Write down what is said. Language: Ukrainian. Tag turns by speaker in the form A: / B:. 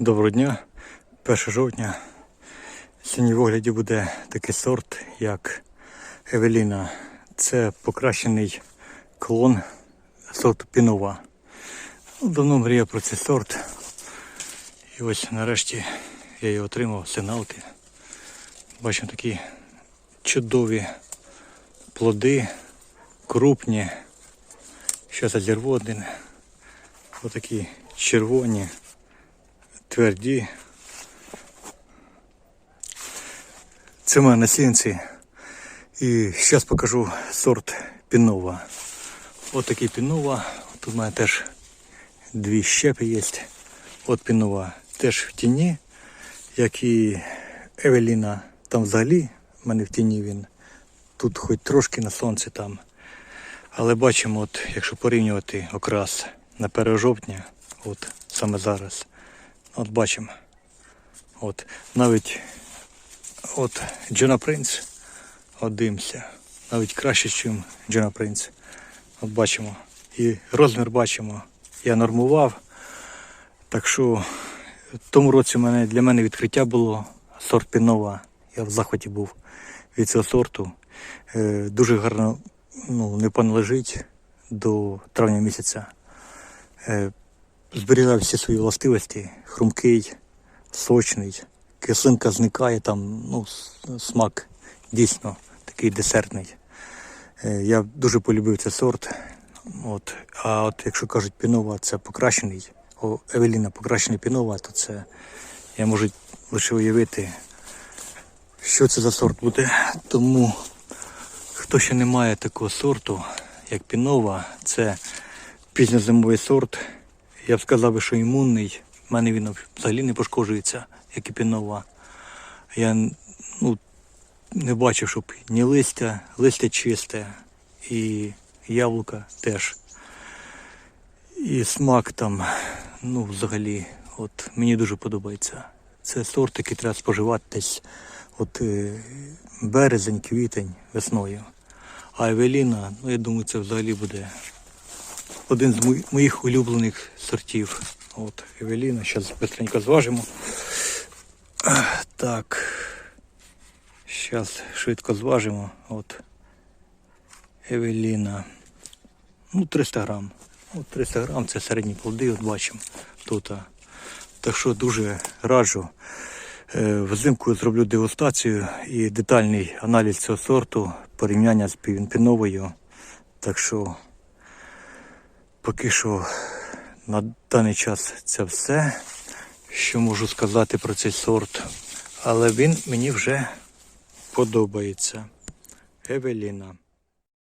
A: Доброго дня, 1 жовтня. Сьогодні в огляді буде такий сорт, як Евеліна. Це покращений клон сорту Пінова. Ну, Давно мріяв про цей сорт. І ось нарешті я його отримав, сигналки. Бачимо такі чудові плоди, крупні. Я зірву один. Отакі червоні тверді. Це в мене сінці. І зараз покажу сорт пінова. Ось такий пінова. Тут в мене теж дві щепи є. От пінова теж в тіні, як і Евеліна. Там взагалі в мене в тіні він. Тут хоч трошки на сонці там. Але бачимо, от, якщо порівнювати окрас на 1 жовтня, от саме зараз. От бачимо. От навіть от Джона Принц от дивимося. Навіть краще, ніж Джона Принц. От бачимо. І розмір бачимо. Я нормував. Так що в тому році мене, для мене відкриття було сорт Пінова. Я в захваті був від цього сорту. Е, дуже гарно ну, не лежить до травня місяця. Е, зберігає всі свої властивості, хрумкий, сочний, кислинка зникає, там ну, смак дійсно такий десертний. Е, Я дуже полюбив цей сорт. От. А от якщо кажуть пінова, це покращений, о, Евеліна покращений пінова, то це я можу лише уявити, що це за сорт буде. Тому хто ще не має такого сорту, як пінова, це пізньозимовий сорт. Я б сказав, би, що імунний. У мене він взагалі не пошкоджується, як і пінова. Я ну, не бачив, щоб ні листя, листя чисте, і яблука теж. І смак там, ну, взагалі, от мені дуже подобається. Це сорт, який треба споживати десь от е, березень, квітень, весною. А Евеліна, ну я думаю, це взагалі буде один з моїх улюблених сортів. От Евеліна, зараз швидко зважимо. Так. Зараз швидко зважимо. От. Евеліна. Ну, 300 грам. От 300 грам це середні плоди, от бачимо тут. Так що дуже раджу. Е, Взимку зроблю дегустацію і детальний аналіз цього сорту, порівняння з півінпіновою. Так що поки що на даний час це все, що можу сказати про цей сорт. Але він мені вже подобається. Евеліна.